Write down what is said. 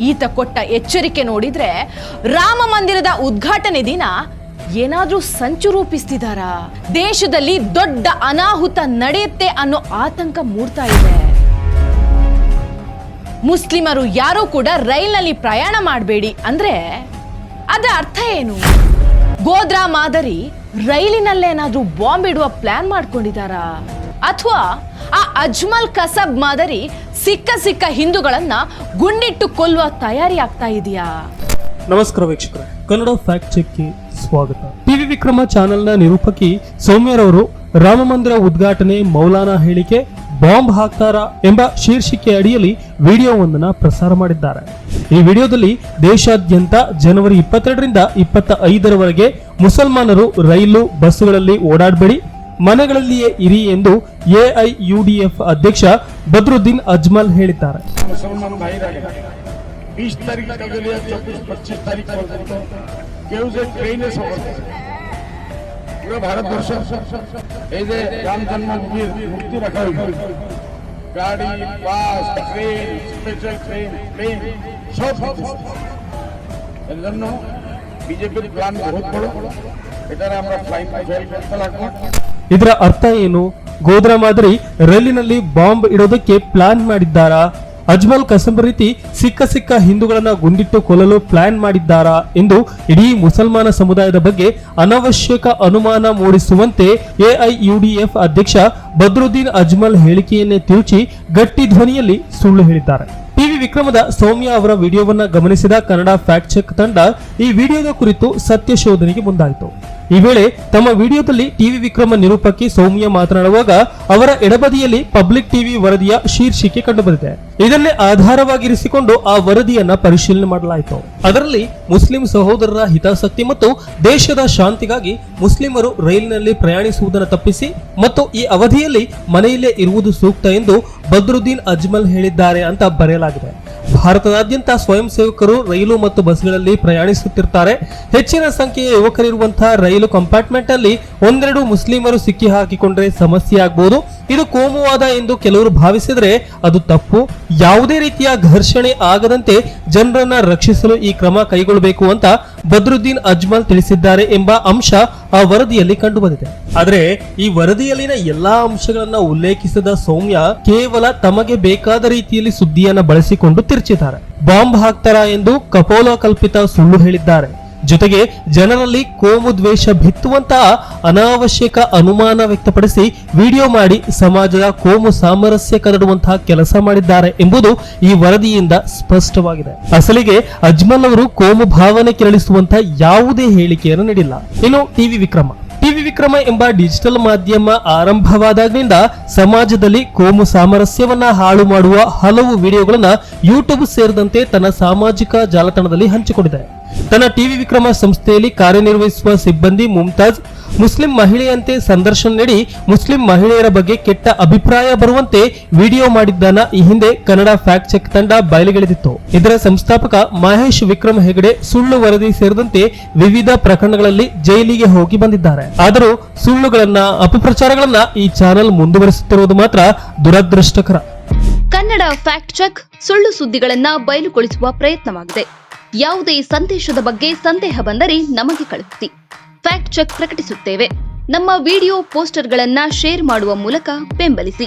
ಈತ ಕೊಟ್ಟ ಎಚ್ಚರಿಕೆ ನೋಡಿದ್ರೆ ರಾಮ ಮಂದಿರದ ಉದ್ಘಾಟನೆ ದಿನ ಏನಾದ್ರೂ ಸಂಚು ರೂಪಿಸ್ತಿದಾರಾ? ದೇಶದಲ್ಲಿ ದೊಡ್ಡ ಅನಾಹುತ ನಡೆಯುತ್ತೆ ಅನ್ನೋ ಆತಂಕ ಮೂಡ್ತಾ ಇದೆ. ಮುಸ್ಲಿಮರು ಯಾರೂ ಕೂಡ ರೈಲ್ನಲ್ಲಿ ಪ್ರಯಾಣ ಮಾಡಬೇಡಿ ಅಂದ್ರೆ ಅದರ ಅರ್ಥ ಏನು? ಗೋದ್ರಾ ಮಾದರಿ ರೈಲಿನಲ್ಲೇನಾದ್ರೂ ಬಾಂಬ್ ಇಡುವ ಪ್ಲಾನ್ ಮಾಡ್ಕೊಂಡಿದಾರಾ ಅಥವಾ ಆ ಅಜ್ಮಲ್ ಕಸಬ್ ಮಾದರಿ ಸಿಕ್ಕ ಸಿಕ್ಕ ಹಿಂದೂಗಳನ್ನ ಗುಂಡಿಟ್ಟು ಕೊಲ್ಲುವ ತಯಾರಿ ಆಗ್ತಾ ಇದೆಯಾ? ನಮಸ್ಕಾರ ವೀಕ್ಷಕರ. ಕನ್ನಡ ಫ್ಯಾಕ್ಟ್ ಚೆಕ್ಗೆ ಸ್ವಾಗತ. ಟಿವಿ ವಿಕ್ರಮ ಚಾನೆಲ್ನ ನಿರೂಪಕಿ ಸೌಮ್ಯರವರು ರಾಮ ಮಂದಿರ ಉದ್ಘಾಟನೆ ಮೌಲಾನಾ ಹೇಳಿಕೆ, ಬಾಂಬ್ ಹಾಕ್ತಾರ ಎಂಬ ಶೀರ್ಷಿಕೆ ಅಡಿಯಲ್ಲಿ ವಿಡಿಯೋವೊಂದನ್ನು ಪ್ರಸಾರ ಮಾಡಿದ್ದಾರೆ. ಈ ವಿಡಿಯೋದಲ್ಲಿ ದೇಶಾದ್ಯಂತ ಜನವರಿ ಇಪ್ಪತ್ತೆರಡರಿಂದ ಇಪ್ಪತ್ತ ಐದರವರೆಗೆ ಮುಸಲ್ಮಾನರು ರೈಲು, ಬಸ್ಸುಗಳಲ್ಲಿ ಓಡಾಡಬೇಡಿ ಮನೆಗಳಲ್ಲಿಯೇ ಇರಿ ಎಂದು ಎಐಯುಡಿಎಫ್ ಅಧ್ಯಕ್ಷ ಬದ್ರುದ್ದೀನ್ ಅಜ್ಮಲ್ ಹೇಳಿದ್ದಾರೆ मुसलमान भाई रहेगा बीस तारीख का गलिया चौबीस पच्चीस तारीख पर्यंत केहू से ट्रेन सफर पूरा भारत वर्ष এই যে রাম জন্মভূমির মূর্তি রাখা হয়েছে গাড়ি bus train special train plane সব এর জন্য বিজেপির প্ল্যান বহুত বড় এটারে আমরা ফ্লাইং ফেল করতে লাগবো ಇದರ ಅರ್ಥ ಏನು? ಗೋದ್ರ ಮಾದರಿ ರೈಲಿನಲ್ಲಿ ಬಾಂಬ್ ಇಡೋದಕ್ಕೆ ಪ್ಲಾನ್ ಮಾಡಿದ್ದಾರಾ? ಅಜ್ಮಲ್ ಕಸಬ್ ರೀತಿ ಸಿಕ್ಕ ಸಿಕ್ಕ ಹಿಂದೂಗಳನ್ನ ಗುಂಡಿಟ್ಟು ಕೊಲ್ಲಲು ಪ್ಲಾನ್ ಮಾಡಿದ್ದಾರಾ ಎಂದು ಇಡೀ ಮುಸಲ್ಮಾನ ಸಮುದಾಯದ ಬಗ್ಗೆ ಅನವಶ್ಯಕ ಅನುಮಾನ ಮೂಡಿಸುವಂತೆ ಎಐಯುಡಿಎಫ್ ಅಧ್ಯಕ್ಷ ಬದ್ರುದ್ದೀನ್ ಅಜ್ಮಲ್ ಹೇಳಿಕೆಯನ್ನೇ ತಿರುಚಿ ಗಟ್ಟಿ ಧ್ವನಿಯಲ್ಲಿ ಸುಳ್ಳು ಹೇಳಿದ್ದಾರೆ. ಟಿವಿ ವಿಕ್ರಮದ ಸೌಮ್ಯ ಅವರ ವಿಡಿಯೋವನ್ನ ಗಮನಿಸಿದ ಕನ್ನಡ ಫ್ಯಾಕ್ಟ್ ಚೆಕ್ ತಂಡ ಈ ವಿಡಿಯೋದ ಕುರಿತು ಸತ್ಯ ಶೋಧನೆಗೆ ಮುಂದಾಯಿತು. ಈ ವೇಳೆ ತಮ್ಮ ವಿಡಿಯೋದಲ್ಲಿ ಟಿವಿ ವಿಕ್ರಮ ನಿರೂಪಕಿ ಸೌಮ್ಯ ಮಾತನಾಡುವಾಗ ಅವರ ಎಡಬದಿಯಲ್ಲಿ ಪಬ್ಲಿಕ್ ಟಿವಿ ವರದಿಯ ಶೀರ್ಷಿಕೆ ಕಂಡುಬಂದಿದೆ. ಇದನ್ನೇ ಆಧಾರವಾಗಿರಿಸಿಕೊಂಡು ಆ ವರದಿಯನ್ನ ಪರಿಶೀಲನೆ ಮಾಡಲಾಯಿತು. ಅದರಲ್ಲಿ ಮುಸ್ಲಿಂ ಸಹೋದರರ ಹಿತಾಸಕ್ತಿ ಮತ್ತು ದೇಶದ ಶಾಂತಿಗಾಗಿ ಮುಸ್ಲಿಮರು ರೈಲಿನಲ್ಲಿ ಪ್ರಯಾಣಿಸುವುದನ್ನು ತಪ್ಪಿಸಿ ಮತ್ತು ಈ ಅವಧಿಯಲ್ಲಿ ಮನೆಯಲ್ಲೇ ಇರುವುದು ಸೂಕ್ತ ಎಂದು ಬದ್ರುದ್ದೀನ್ ಅಜ್ಮಲ್ ಹೇಳಿದ್ದಾರೆ ಅಂತ ಬರೆಯಲಾಗಿದೆ. ಭಾರತದಾದ್ಯಂತ ಸ್ವಯಂ ಸೇವಕರು ರೈಲು ಮತ್ತು ಬಸ್ಗಳಲ್ಲಿ ಪ್ರಯಾಣಿಸುತ್ತಿರ್ತಾರೆ. ಹೆಚ್ಚಿನ ಸಂಖ್ಯೆಯ ಯುವಕರಿರುವಂತಹ ರೈಲು ಕಂಪಾರ್ಟ್ಮೆಂಟ್ ಅಲ್ಲಿ ಒಂದೆರಡು ಮುಸ್ಲಿಮರು ಸಿಕ್ಕಿ ಹಾಕಿಕೊಂಡ್ರೆ ಸಮಸ್ಯೆ ಆಗಬಹುದು ಇದು ಕೋಮುವಾದ ಎಂದು ಕೆಲವರು ಭಾವಿಸಿದರೆ ಅದು ತಪ್ಪು. ಯಾವುದೇ ರೀತಿಯ ಘರ್ಷಣೆ ಆಗದಂತೆ ಜನರನ್ನ ರಕ್ಷಿಸಲು ಈ ಕ್ರಮ ಕೈಗೊಳ್ಳಬೇಕು ಅಂತ ಬದ್ರುದ್ದೀನ್ ಅಜ್ಮಲ್ ತಿಳಿಸಿದ್ದಾರೆ ಎಂಬ ಅಂಶ ಆ ವರದಿಯಲ್ಲಿ ಕಂಡುಬಂದಿದೆ. ಆದರೆ ಈ ವರದಿಯಲ್ಲಿನ ಎಲ್ಲಾ ಅಂಶಗಳನ್ನ ಉಲ್ಲೇಖಿಸದ ಸೌಮ್ಯ ಕೇವಲ ತಮಗೆ ಬೇಕಾದ ರೀತಿಯಲ್ಲಿ ಸುದ್ದಿಯನ್ನ ಬಳಸಿಕೊಂಡು ತಿರ್ಚಿದ್ದಾರೆ ಬಾಂಬ್ ಹಾಕ್ತಾರ ಎಂದು ಕಪೋಲ ಕಲ್ಪಿತ ಸುಳ್ಳು ಹೇಳಿದ್ದಾರೆ. ಜೊತೆಗೆ ಜನರಲ್ಲಿ ಕೋಮು ದ್ವೇಷ ಬಿತ್ತುವಂತಹ ಅನಾವಶ್ಯಕ ಅನುಮಾನ ವ್ಯಕ್ತಪಡಿಸಿ ವಿಡಿಯೋ ಮಾಡಿ ಸಮಾಜದ ಕೋಮು ಸಾಮರಸ್ಯ ಕದಡುವಂತಹ ಕೆಲಸ ಮಾಡಿದ್ದಾರೆ ಎಂಬುದು ಈ ವರದಿಯಿಂದ ಸ್ಪಷ್ಟವಾಗಿದೆ. ಅಸಲಿಗೆ ಅಜ್ಮಲ್ ಅವರು ಕೋಮು ಭಾವನೆ ಕೆರಳಿಸುವಂತಹ ಯಾವುದೇ ಹೇಳಿಕೆಯನ್ನು ನೀಡಿಲ್ಲ. ಇನ್ನು ಟಿವಿ ವಿಕ್ರಮ. ಟಿವಿ ವಿಕ್ರಮ ಎಂಬ ಡಿಜಿಟಲ್ ಮಾಧ್ಯಮ ಆರಂಭವಾದಾಗಿನಿಂದ ಸಮಾಜದಲ್ಲಿ ಕೋಮು ಸಾಮರಸ್ಯವನ್ನ ಹಾಳು ಮಾಡುವ ಹಲವು ವಿಡಿಯೋಗಳನ್ನ ಯೂಟ್ಯೂಬ್ ಸೇರಿದಂತೆ ತನ್ನ ಸಾಮಾಜಿಕ ಜಾಲತಾಣದಲ್ಲಿ ಹಂಚಿಕೊಂಡಿದೆ. ತನ್ನ ಟಿವಿ ವಿಕ್ರಮ ಸಂಸ್ಥೆಯಲ್ಲಿ ಕಾರ್ಯನಿರ್ವಹಿಸುವ ಸಿಬ್ಬಂದಿ ಮುಮ್ತಾಜ್ ಮುಸ್ಲಿಂ ಮಹಿಳೆಯಂತೆ ಸಂದರ್ಶನ ನೀಡಿ ಮುಸ್ಲಿಂ ಮಹಿಳೆಯರ ಬಗ್ಗೆ ಕೆಟ್ಟ ಅಭಿಪ್ರಾಯ ಬರುವಂತೆ ವಿಡಿಯೋ ಮಾಡಿದ್ದಾನ. ಈ ಹಿಂದೆ ಕನ್ನಡ ಫ್ಯಾಕ್ಟ್ ಚೆಕ್ ತಂಡ ಬಯಲಿಗೆಳೆದಿತ್ತು. ಇದರ ಸಂಸ್ಥಾಪಕ ಮಹೇಶ್ ವಿಕ್ರಮ್ ಹೆಗಡೆ ಸುಳ್ಳು ವರದಿ ಸೇರಿದಂತೆ ವಿವಿಧ ಪ್ರಕರಣಗಳಲ್ಲಿ ಜೈಲಿಗೆ ಹೋಗಿ ಬಂದಿದ್ದಾರೆ. ಆದರೂ ಸುಳ್ಳುಗಳನ್ನ, ಅಪಪ್ರಚಾರಗಳನ್ನ ಈ ಚಾನೆಲ್ ಮುಂದುವರಿಸುತ್ತಿರುವುದು ಮಾತ್ರ ದುರದೃಷ್ಟಕರ. ಕನ್ನಡ ಫ್ಯಾಕ್ಟ್ ಚೆಕ್ ಸುಳ್ಳು ಸುದ್ದಿಗಳನ್ನ ಬಯಲುಗೊಳಿಸುವ ಪ್ರಯತ್ನವಾಗಿದೆ. ಯಾವುದೇ ಸಂದೇಶದ ಬಗ್ಗೆ ಸಂದೇಹ ಬಂದರೆ ನಮಗೆ ಕಳುಹಿಸಿ. ಫ್ಯಾಕ್ಟ್ ಚೆಕ್ ಪ್ರಕಟಿಸುತ್ತೇವೆ. ನಮ್ಮ ವಿಡಿಯೋ ಪೋಸ್ಟರ್ಗಳನ್ನು ಶೇರ್ ಮಾಡುವ ಮೂಲಕ ಬೆಂಬಲಿಸಿ.